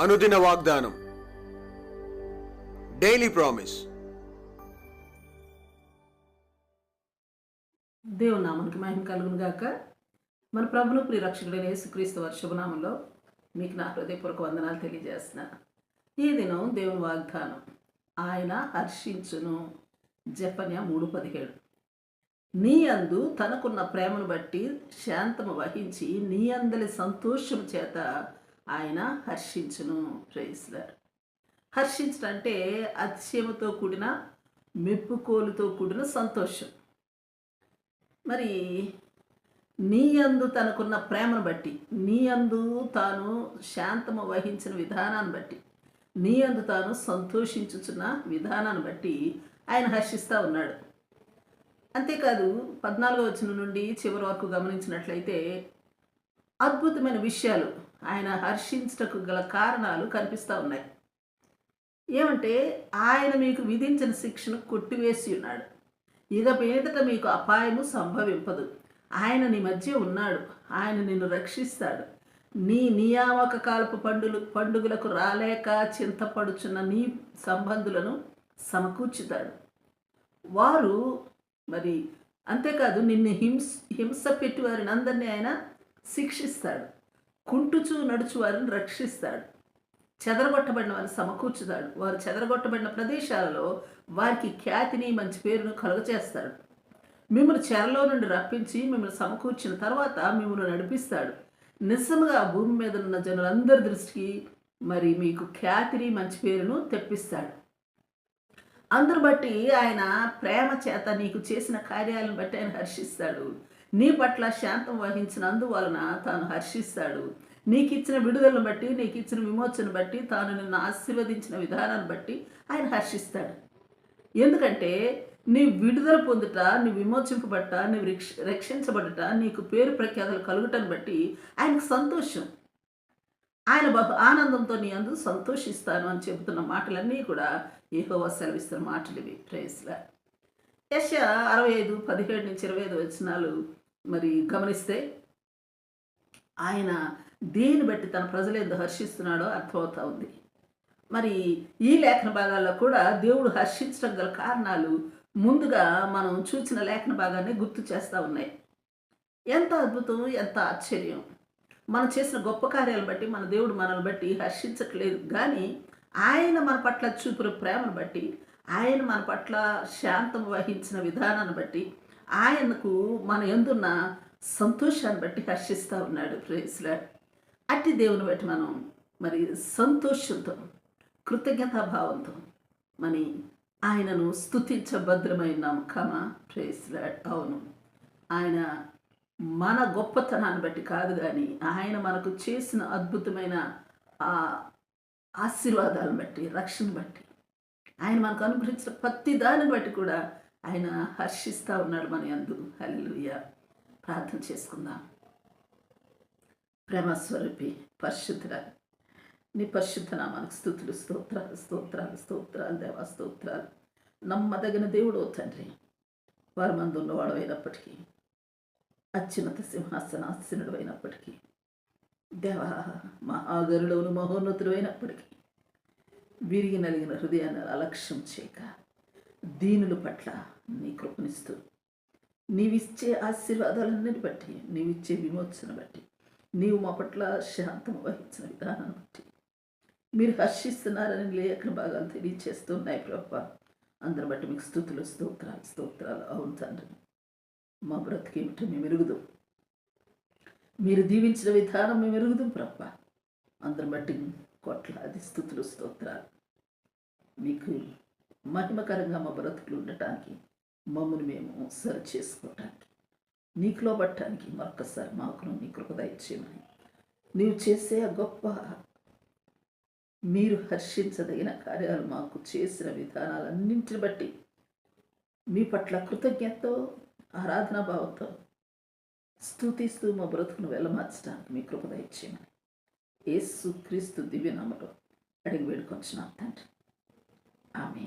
అనుదిన వాగ్దానం. Daily promise దేవుని నామానికి మహిమ కలుగును గాక. మన ప్రభును ప్రియరక్షకుడైన యేసుక్రీస్తు వారి శుభనామంలో మీకు నా హృదయపూర్వక వందనాలు తెలియజేస్తున్నాను ఈ దినం దేవుని వాగ్దానం ఆయన హర్షించును. జపన్య మూడు పదిహేడు. నీ అందు తనకున్న ప్రేమను బట్టి శాంతము వహించి నీ అందలి సంతోషం చేత ఆయన హర్షించును. ప్రేయిస్తారు హర్షించడం అంటే అతిశయముతో కూడిన మెప్పుకోలుతో కూడిన సంతోషం. మరి నీ అందు తనకున్న ప్రేమను బట్టి నీ అందు తాను శాంతము వహించిన విధానాన్ని బట్టి నీ అందు తాను సంతోషించుచున్న విధానాన్ని బట్టి ఆయన హర్షిస్తూ ఉన్నాడు. అంతేకాదు పద్నాలుగో వచనం నుండి చివరి వరకు గమనించినట్లయితే అద్భుతమైన విషయాలు ఆయన హర్షించటకు గల కారణాలు కనిపిస్తూ ఉన్నాయి. ఏమంటే ఆయన మీకు విధించిన శిక్షను కొట్టివేసి ఉన్నాడు. ఇక మీదట మీకు అపాయము సంభవింపదు. ఆయన నీ మధ్య ఉన్నాడు. ఆయన నిన్ను రక్షిస్తాడు. నీ నియామక కాలపు పండులు పండుగలకు రాలేక చింతపడుచున్న నీ సంబంధులను సమకూర్చుతాడు. వారు మరి అంతేకాదు నిన్ను హింస హింస పెట్టి వారిని అందరినీ ఆయన శిక్షిస్తాడు. కుంటుచూ నడుచు వారిని రక్షిస్తాడు. చెదరగొట్టబడిన వారిని సమకూర్చుతాడు. వారు చెదరగొట్టబడిన ప్రదేశాలలో వారికి ఖ్యాతిని మంచి పేరును కలుగచేస్తాడు. మిమ్మల్ని చెరలో నుండి రప్పించి మిమ్మల్ని సమకూర్చిన తర్వాత మిమ్మల్ని నడిపిస్తాడు. నిజంగా భూమి మీద ఉన్న జనులందరి దృష్టికి మరి మీకు ఖ్యాతిని మంచి పేరును తెప్పిస్తాడు. అందరు బట్టి ఆయన ప్రేమ చేత నీకు చేసిన కార్యాలను బట్టి ఆయన హర్షిస్తాడు. నీ పట్ల శాంతం వహించినందు వలన తాను హర్షిస్తాడు. నీకు ఇచ్చిన విడుదలను బట్టి నీకు ఇచ్చిన విమోచన బట్టి తాను నిన్ను ఆశీర్వదించిన విధానాన్ని బట్టి ఆయన హర్షిస్తాడు. ఎందుకంటే నీ విడుదల పొందుట నీ విమోచింపబట్ట నీ రక్ష రక్షించబడట నీకు పేరు ప్రఖ్యాతలు కలుగుటను బట్టి ఆయనకు సంతోషం. ఆయన బహు ఆనందంతో నీ అందు సంతోషిస్తాను అని చెబుతున్న మాటలన్నీ కూడా ఏహోవా సెలవిస్తున్న మాటలు ఇవి ప్రేస్లా యశ అరవై ఐదు పదిహేడు నుంచి ఇరవై ఐదు వచనాలు మరి గమనిస్తే ఆయన దేని బట్టి తన ప్రజలు ఎందుకు హర్షిస్తున్నాడో అర్థమవుతా ఉంది. మరి ఈ లేఖన భాగాల్లో కూడా దేవుడు హర్షించడం గల కారణాలు ముందుగా మనం చూసిన లేఖన భాగాన్ని గుర్తు చేస్తూ ఉన్నాయి. ఎంత అద్భుతం ఎంత ఆశ్చర్యం. మనం చేసిన గొప్ప కార్యాలను బట్టి మన దేవుడు మనల్ని బట్టి హర్షించట్లేదు. కానీ ఆయన మన పట్ల చూపిన ప్రేమను బట్టి ఆయన మన పట్ల శాంతం వహించిన విధానాన్ని బట్టి ఆయనకు మన ఎందున్న సంతోషాన్ని బట్టి హర్షిస్తూ ఉన్నాడు ప్రేసులా అట్టి దేవుని బట్టి మనం మరి సంతోషంతో కృతజ్ఞతాభావంతో మరి ఆయనను స్థుతించభద్రమైన కమా ప్రేసులా అవును ఆయన మన గొప్పతనాన్ని బట్టి కాదు కానీ ఆయన మనకు చేసిన అద్భుతమైన ఆ ఆశీర్వాదాలను బట్టి రక్షణ బట్టి ఆయన మనకు అనుగ్రహించిన ప్రతి దాన్ని బట్టి కూడా ఆయన హర్షిస్తూ ఉన్నాడు మన యందు. హల్లెలూయా. ప్రార్థన చేసుకుందాం. ప్రేమస్వరూపి పరిశుద్ధ నీ పరిశుద్ధ నామానికి స్థుతులు స్తోత్రాలు స్తోత్రాలు స్తోత్రాలు దేవా స్తోత్రాలు. నమ్మదగిన దేవుడు తండ్రి. వారి మందు ఉన్నవాడు అయినప్పటికీ అత్యున్నత సింహాసనాసనుడు అయినప్పటికీ దేవా మహాగరుడవును మహోన్నతుడు అయినప్పటికీ విరిగి నలిగిన హృదయాన్ని అలక్ష్యం చేయక దీనుల పట్ల నీ కృపనిస్తూ. నీవిచ్చే ఆశీర్వాదాలన్నిటి బట్టి నీవిచ్చే విమోచన బట్టి నీవు మా పట్ల శాంతం వహించిన విధానాన్ని బట్టి. మీరు హర్షిస్తున్నారని లేఖన భాగాలు తెలియచేస్తున్నాయి ప్రభావ అందరి బట్టి మీకు స్థుతులు స్తోత్రాలు స్తోత్రాలు. అవును తండ్రి. మా బ్రతికేమిటో మేము ఎరుగుదాం. మీరు దీవించిన విధానం మేము ఎరుగుదాం ప్రభా. అందరి బట్టి కోట్లాది స్థుతులు స్తోత్రాలు. మీకు మహిమకరంగా మా బ్రతుకులు ఉండటానికి మమ్మల్ని మేము సరి చేసుకోవటానికి నీకులో పట్టడానికి మరొకసారి మాకును నీ కృపద ఇచ్చేయమని నీవు చేసే గొప్ప మీరు హర్షించదగిన కార్యాలు మాకు చేసిన విధానాలన్నింటిని బట్టి మీ పట్ల కృతజ్ఞతతో ఆరాధనా భావంతో స్థుతిస్తూ మా బ్రతుకును వెళ్ళమార్చడానికి మీ కృపద ఇచ్చేయమని యేసు క్రీస్తు దివ్యనామలో అడిగి వేడుకొంచున్నాం తండ్రి. ఆమె